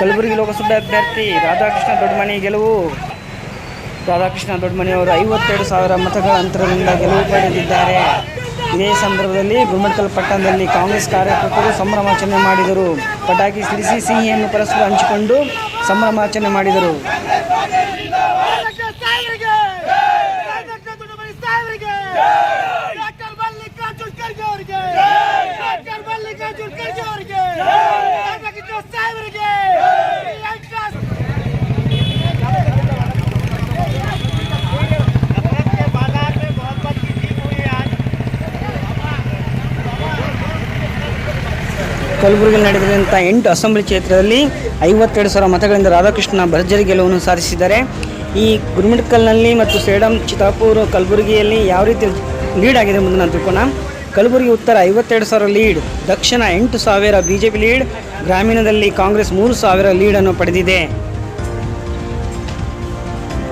ಕಲಬುರಗಿ ಲೋಕಸಭೆ ಅಭ್ಯರ್ಥಿ ರಾಧಾಕೃಷ್ಣ ದೊಡ್ಡಮನಿ ಗೆಲುವು. ರಾಧಾಕೃಷ್ಣ ದೊಡ್ಡಮನಿ ಅವರು ಐವತ್ತೆರಡು ಸಾವಿರ ಮತಗಳ ಅಂತರದಿಂದ ಗೆಲುವು ಪಡೆದಿದ್ದಾರೆ. ಇದೇ ಸಂದರ್ಭದಲ್ಲಿ ಗುಮ್ಮಡ್ಕಲ್ ಪಟ್ಟಣದಲ್ಲಿ ಕಾಂಗ್ರೆಸ್ ಕಾರ್ಯಕರ್ತರು ಸಂಭ್ರಮಾಚರಣೆ ಮಾಡಿದರು. ಪಟಾಕಿ ಸಿಡಿಸಿ ಸಿಹಿಯನ್ನು ಪರಸ್ಪರ ಹಂಚಿಕೊಂಡು ಸಂಭ್ರಮಾಚರಣೆ ಮಾಡಿದರು. ಕಲಬುರಗಿ ನಡೆದಿರುವಂಥ ಎಂಟು ಅಸೆಂಬ್ಲಿ ಕ್ಷೇತ್ರದಲ್ಲಿ ಐವತ್ತೆರಡು ಸಾವಿರ ಮತಗಳಿಂದ ರಾಧಾಕೃಷ್ಣ ಭರ್ಜರಿ ಗೆಲುವನ್ನು ಸಾಧಿಸಿದ್ದಾರೆ. ಈ ಗುರುಮಿಟ್ಕಲ್ನಲ್ಲಿ ಮತ್ತು ಸೇಡಂ ಚಿತಾಪುರ ಕಲಬುರಗಿಯಲ್ಲಿ ಯಾವ ರೀತಿ ಲೀಡ್ ಆಗಿದೆ ಎಂಬುದನ್ನು ನಾನು ತಿಳ್ಕೋಣ ಕಲಬುರಗಿ ಉತ್ತರ ಐವತ್ತೆರಡು ಸಾವಿರ ಲೀಡ್ ದಕ್ಷಿಣ ಎಂಟು ಸಾವಿರ ಬಿ ಜೆ ಪಿ ಲೀಡ್ ಗ್ರಾಮೀಣದಲ್ಲಿ ಕಾಂಗ್ರೆಸ್ ಮೂರು ಸಾವಿರ ಲೀಡನ್ನು ಪಡೆದಿದೆ.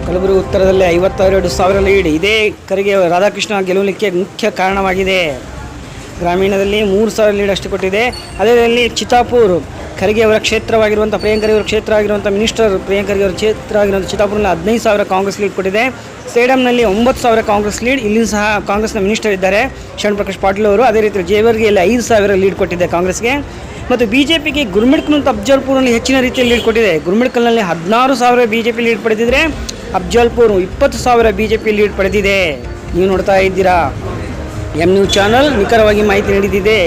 ಕಲಬುರಗಿ ಉತ್ತರದಲ್ಲಿ ಐವತ್ತೆರಡು ಸಾವಿರ ಲೀಡ್ ಇದೇ ಕರಿಗೆ ರಾಧಾಕೃಷ್ಣ ಗೆಲುವಲಿಕ್ಕೆ ಮುಖ್ಯ ಕಾರಣವಾಗಿದೆ. ಗ್ರಾಮೀಣದಲ್ಲಿ ಮೂರು ಸಾವಿರ ಲೀಡ್ ಅಷ್ಟು ಕೊಟ್ಟಿದೆ. ಅದೇ ರೀತಿಯಲ್ಲಿ ಚಿತ್ತಾಪುರ್ ಖರ್ಗೆ ಅವರ ಕ್ಷೇತ್ರವಾಗಿರುವಂಥ ಪ್ರಿಯಾಂಕ್ ಖರ್ಗೆ ಅವರ ಕ್ಷೇತ್ರ ಆಗಿರುವಂಥ ಮಿನಿಸ್ಟರ್ ಪ್ರಿಯಾಂಕ್ ಖರ್ಗೆ ಅವರ ಕ್ಷೇತ್ರ ಆಗಿರುವಂಥ ಚಿತಾಪುರ್ನಲ್ಲಿ ಹದಿನೈದು ಸಾವಿರ ಕಾಂಗ್ರೆಸ್ ಲೀಡ್ ಕೊಟ್ಟಿದೆ. ಸೇಡಂನಲ್ಲಿ ಒಂಬತ್ತು ಸಾವಿರ ಕಾಂಗ್ರೆಸ್ ಲೀಡ್ ಇಲ್ಲಿ ಸಹ ಕಾಂಗ್ರೆಸ್ನ ಮಿನಿಸ್ಟರ್ ಇದ್ದಾರೆ, ಶರಣ್ ಪ್ರಕಾಶ್ ಪಾಟೀಲ್ ಅವರು. ಅದೇ ರೀತಿ ಜೇವರ್ಗಿಯಲ್ಲಿ ಐದು ಸಾವಿರ ಲೀಡ್ ಕೊಟ್ಟಿದೆ ಕಾಂಗ್ರೆಸ್ಗೆ. ಮತ್ತು ಬಿ ಜೆ ಪಿಗೆ ಗುರುಮಿಟ್ಕಲ್ ಮತ್ತು ಅಫ್ಜಲ್ಪುರ್ನಲ್ಲಿ ಹೆಚ್ಚಿನ ರೀತಿಯಲ್ಲಿ ಲೀಡ್ ಕೊಟ್ಟಿದೆ. ಗುರ್ಮಿಡ್ಕಲ್ನಲ್ಲಿ ಹದಿನಾರು ಸಾವಿರ ಬಿ ಜೆ ಪಿ ಲೀಡ್ ಪಡೆದಿದ್ರೆ ಅಫ್ಜಲ್ಪುರ್ ಇಪ್ಪತ್ತು ಸಾವಿರ ಬಿ ಜೆ ಪಿ ಲೀಡ್ ಪಡೆದಿದೆ. ನೀವು ನೋಡ್ತಾ ಇದ್ದೀರಾ? ಎಂ ನ್ಯೂಸ್ ಚಾನಲ್ ನಿಖರವಾಗಿ ಮಾಹಿತಿ ನೀಡಿದಿದೆ